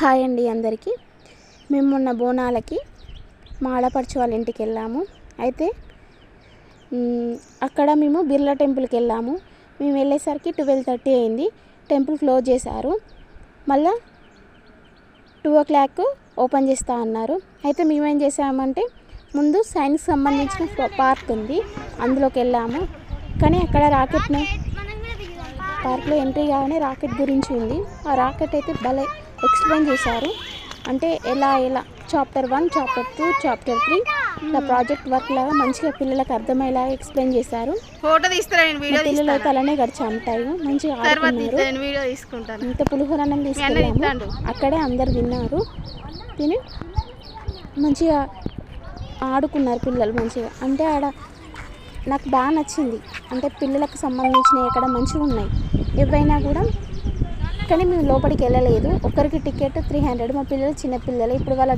Hi అండి అందరికీ. మేము మొన్న బోనాలకి మా ఆడపడుచు వాళ్ళ ఇంటికి వెళ్ళాము. అయితే అక్కడ మేము బిర్లా టెంపుల్కి వెళ్ళాము. మేము వెళ్ళేసరికి ట్వెల్వ్ థర్టీ అయింది. టెంపుల్ క్లోజ్ చేశారు. మళ్ళా టూ ఓ క్లాక్ ఓపెన్ చేస్తా అన్నారు. అయితే మేమేం చేసామంటే ముందు సైన్స్ సంబంధించిన పార్క్ ఉంది. అందులోకి వెళ్ళాము. కానీ అక్కడ రాకెట్ పార్క్లో ఎంట్రీ కాగానే రాకెట్ గురించి ఉంది. ఆ రాకెట్ అయితే భలే ఎక్స్ప్లెయిన్ చేశారు. అంటే ఎలా ఎలా? Chapter one chapter two chapter three ఇలా ప్రాజెక్ట్ వర్క్ లాగా మంచిగా పిల్లలకు అర్థమయ్యేలాగా ఎక్స్ప్లెయిన్ చేశారు. ఫోటో వీడియో పిల్లలు అయితే అలానే గడిచాము టైం మంచిగా ఆడుకున్నారు. వీడియో తీసుకుంటాను. ఇంత పులిహోర అన్నం. అక్కడే అందరు తిన్నారు తిని మంచిగా ఆడుకున్నారు పిల్లలు మంచిగా. అంటే ఆడ నాకు బాగా నచ్చింది. అంటే పిల్లలకు సంబంధించినవి అక్కడ మంచిగా ఉన్నాయి. ఏవైనా కూడా కానీ మేము లోపలికి వెళ్ళలేదు. ఒక్కరికి టికెట్ త్రీ హండ్రెడ్. మా పిల్లలు చిన్నపిల్లలు ఇప్పుడు వాళ్ళ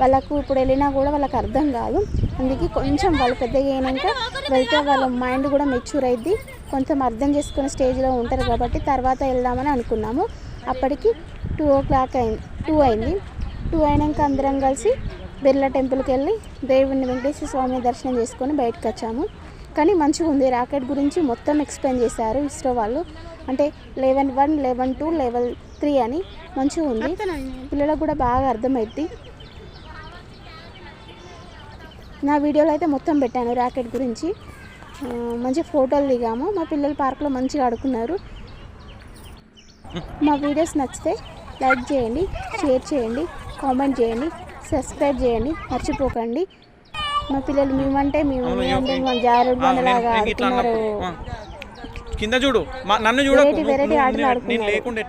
వాళ్ళకు ఇప్పుడు వెళ్ళినా కూడా వాళ్ళకి అర్థం కాదు. అందుకే కొంచెం వాళ్ళు పెద్దగా అయినాక వెళ్తే వాళ్ళ మైండ్ కూడా మెచ్యూర్ అయింది కొంచెం అర్థం చేసుకునే స్టేజ్లో ఉంటారు కాబట్టి తర్వాత వెళ్దామని అనుకున్నాము. అప్పటికి టూ ఓ క్లాక్ అయింది. టూ అయింది. టూ అయినాక అందరం కలిసి బిర్లా టెంపుల్కి వెళ్ళి దేవుడిని వెంకటేశ్వర స్వామి దర్శనం చేసుకొని బయటకు వచ్చాము కానీ మంచిగా ఉంది. రాకెట్ గురించి మొత్తం ఎక్స్ప్లెయిన్ చేశారు ఇస్రో వాళ్ళు. అంటే level one level two level three అని మంచిగా ఉంది. పిల్లలకు కూడా బాగా అర్థమైద్ది. నా వీడియోలో అయితే మొత్తం పెట్టాను రాకెట్ గురించి. మంచి ఫోటోలు దిగాము. మా పిల్లలు పార్క్లో మంచిగా ఆడుకున్నారు. మా వీడియోస్ నచ్చితే లైక్ చేయండి షేర్ చేయండి కామెంట్ చేయండి సబ్స్క్రైబ్ చేయండి. మర్చిపోకండి. మా పిల్లలు మేమంటే మేము జారుడు బండలాగా ఆ. కింద చూడు నన్ను నువ్వు- నేను. లేకుండా